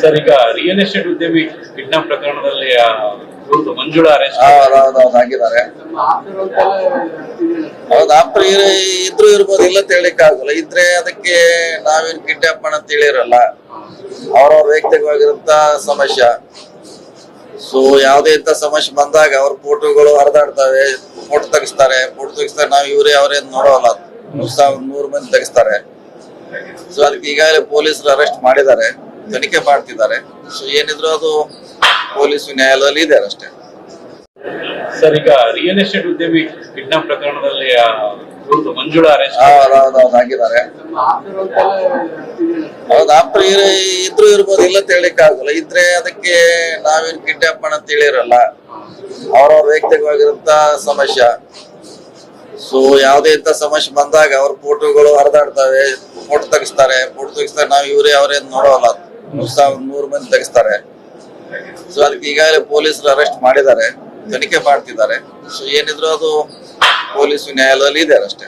Sir ಈಗ real estate ಉದ್ಯಮಿ kidnap ಪ್ರಕರಣದಲ್ಲಿ ಮಂಜುಳಾ ಅರೆಸ್ಟ್ ಆಗಿದ್ದಾರೆ ಹೌದು ಆಪ್ತ ಇದ್ರು ಇರ್ಬೋದು ಇಲ್ಲ ಅಂತ ಹೇಳಿಕ್ ಆಗಲ್ಲ. ಇದ್ರೆ ಅದಕ್ಕೆ ನಾವೇನ್ ಕಿಡ್ನಾಪ್ ಅಂತ ಹೇಳಿರಲ್ಲ. ಅವ್ರವ್ರ ವೈಯಕ್ತಿಕವಾಗಿರುವಂತ ಸಮಸ್ಯೆ. ಸೊ ಯಾವುದೇ ಇಂಥ ಸಮಸ್ಯೆ ಬಂದಾಗ ಅವ್ರ ಫೋಟೋಗಳು ಹರಿದಾಡ್ತವೆ ಫೋಟೋ ತೆಗಿಸ್ತಾರೆ. ಫೋಟೋ ತೆಗಿಸ್ತಾರೆ ನಾವು ಇವರೇ ಅವ್ರೇನ್ ನೋಡೋಲ್ಲ. ನೂರ್ ಸಾವಿರ ನೂರು ಮಂದಿ ತೆಗಿಸ್ತಾರೆ. ಸೊ ಅದಕ್ಕೆ ಈಗಾಗಲೇ ಪೊಲೀಸರು ಅರೆಸ್ಟ್ ಮಾಡಿದ್ದಾರೆ. ತನಿಖೆ ಮಾಡ್ತಿದ್ದಾರೆ. ಸೊ ಏನಿದ್ರು ಅದು ಪೊಲೀಸ್ ನ್ಯಾಯಾಲಯದಲ್ಲಿ ಇದೆ ಅಷ್ಟೇ. ಸರ್ ಈಗ ರಿಯಲ್ ಎಸ್ಟೇಟ್ ಉದ್ಯಮಿ ಕಿಡ್ನಾಪ್ ಪ್ರಕರಣದಲ್ಲಿ ಆ, ಮಂಜುಳಾ ಅರೆಸ್ಟ್ ಆಗಿದ್ದಾರೆ. ಹೌದು ಇದ್ರು ಇರ್ಬೋದು ಇಲ್ಲ ಅಂತ ಹೇಳಿಕ್ ಆಗಲ್ಲ. ಇದ್ರೆ ಅದಕ್ಕೆ ನಾವೇನ್ ಕಿಡ್ನಾಪ್ ಅಂತ ಹೇಳಿರಲ್ಲ. ಅವ್ರವ್ರ ವೈಯಕ್ತಿಕವಾಗಿರುವಂತ ಸಮಸ್ಯೆ. ಸೊ ಯಾವುದೇ ಇಂಥ ಸಮಸ್ಯೆ ಬಂದಾಗ ಅವ್ರ ಫೋಟೋಗಳು ಹರಿದಾಡ್ತವೆ. ಫೋಟೋ ತೆಗಿಸ್ತಾರೆ. ಫೋಟೋ ತೆಗಿಸ್ತಾರೆ. ನಾವು ಇವರೇ ಅವ್ರೇನ್ ನೋಡೋಲ್ಲ. ನೂರ್ ಸಾವಿರ ನೂರು ಮಂದಿ ತೆಗಿಸ್ತಾರೆ. ಸೊ ಅದಕ್ಕೆ ಈಗಾಗಲೇ ಪೊಲೀಸರು ಅರೆಸ್ಟ್ ಮಾಡಿದ್ದಾರೆ. ತನಿಖೆ ಮಾಡ್ತಿದ್ದಾರೆ. ಸೊ ಏನಿದ್ರು ಅದು ಪೊಲೀಸ್ ನ್ಯಾಯಾಲಯದಲ್ಲಿ ಇದೆ ಅಷ್ಟೇ.